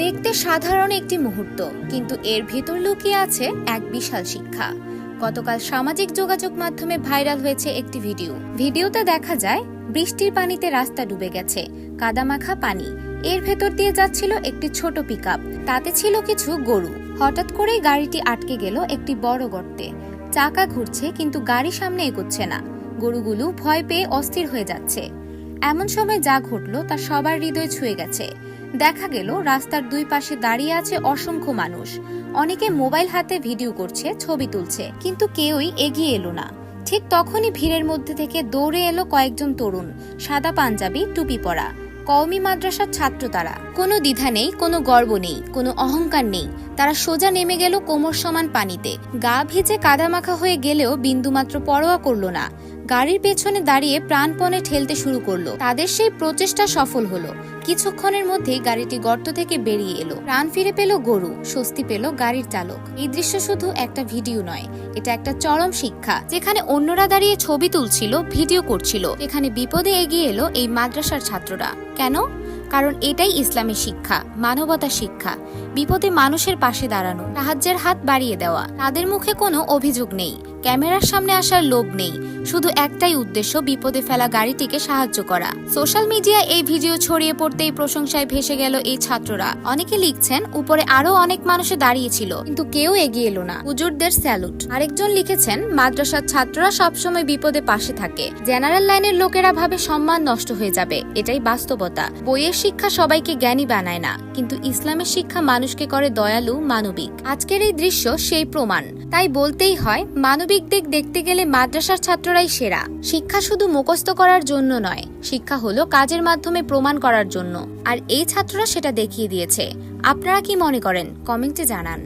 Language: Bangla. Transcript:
দেখতে সাধারণ একটি মুহূর্ত, কিন্তু এর ভেতর লুকিয়ে আছে এক বিশাল শিক্ষা। গতকাল সামাজিক যোগাযোগ মাধ্যমে ভাইরাল হয়েছে একটি ভিডিও। ভিডিওতে দেখা যায়, বৃষ্টির পানিতে রাস্তা ডুবে গেছে, কাদামাখা পানি। এর ভেতর দিয়ে যাচ্ছিল একটি ছোট পিকআপ তাতে ছিল কিছু গরু। হঠাৎ করেই গাড়িটি আটকে গেল একটি বড় গর্তে। চাকা ঘুরছে, কিন্তু গাড়ি সামনে এগোচ্ছে না। গরুগুলো ভয় পেয়ে অস্থির হয়ে যাচ্ছে। এমন সময় যা ঘটলো তা সবার হৃদয় ছুঁয়ে গেছে। দেখা গেল রাস্তার দুই পাশে দাঁড়িয়ে আছে অসংখ্য মানুষ। অনেকে মোবাইল হাতে ভিডিও করছে, ছবি তুলছে, কিন্তু কেউই এগিয়ে এলো না। ঠিক তখনই ভিড়ের মধ্যে থেকে দৌড়ে এলো কয়েকজন তরুণ, সাদা পাঞ্জাবি, টুপি পরা। কওমি মাদ্রাসার ছাত্র তারা। কোনো দ্বিধা নেই, কোনো গর্ব নেই, কোনো অহংকার নেই। তারা সোজা নেমে গেল কোমর সমান পানিতে। গা ভিজে কাদামাখা হয়ে গেলেও বিন্দুমাত্র পরোয়া করল না। গাড়ির পেছনে দাঁড়িয়ে প্রাণপণে ঠেলতে শুরু করল। তাদের সেই প্রচেষ্টা সফল হলো। কিছুক্ষণের মধ্যেই গাড়িটি গর্ত থেকে বেরিয়ে এলো। প্রাণ ফিরে পেল গরু, স্বস্তি পেল গাড়ির চালক। এই দৃশ্য শুধু একটা ভিডিও নয়, এটা একটা চরম শিক্ষা। যেখানে অন্যরা দাঁড়িয়ে ছবি তুলছিল, ভিডিও করছিল। এখানে বিপদে এগিয়ে এলো এই মাদ্রাসার ছাত্ররা। কেন? কারণ এটাই ইসলামের শিক্ষা, মানবতা শিক্ষা। বিপদে মানুষের পাশে দাঁড়ানো, সাহায্যের হাত বাড়িয়ে দেওয়া। তাদের মুখে কোনো অভিযোগ নেই, ক্যামেরার সামনে আসার লোভ নেই, শুধু একটাই উদ্দেশ্য বিপদে ফেলা গাড়িটিকে সাহায্য করা। সোশ্যাল মিডিয়ায় এই ভিডিও ছড়িয়ে পড়তেই প্রশংসায় ভেসে গেল এই ছাত্ররা। অনেকে লিখছেন, উপরে আরও অনেক মানুষে দাঁড়িয়েছিল, কিন্তু কেউ এগিয়ে এলো না। হুজুরদের স্যালুট। আরেকজন লিখেছেন, মাদ্রাসার ছাত্ররা সবসময় বিপদে পাশে থাকে। জেনারেল লাইনের লোকেরা ভাবে সম্মান নষ্ট হয়ে যাবে, এটাই বাস্তবতা। বইয়ের শিক্ষা সবাইকে জ্ঞানী বানায় না, কিন্তু ইসলামের শিক্ষা মানুষকে করে দয়ালু, মানবিক। আজকের এই দৃশ্য সেই প্রমাণ। তাই বলতেই হয়, মানবিক দিক দেখতে গেলে মাদ্রাসার ছাত্ররাই সেরা। শিক্ষা শুধু মুখস্থ করার জন্য নয়, শিক্ষা হলো কাজের মাধ্যমে প্রমাণ করার জন্য। আর এই ছাত্ররা সেটা দেখিয়ে দিয়েছে। আপনারা কি মনে করেন? কমেন্টে জানান।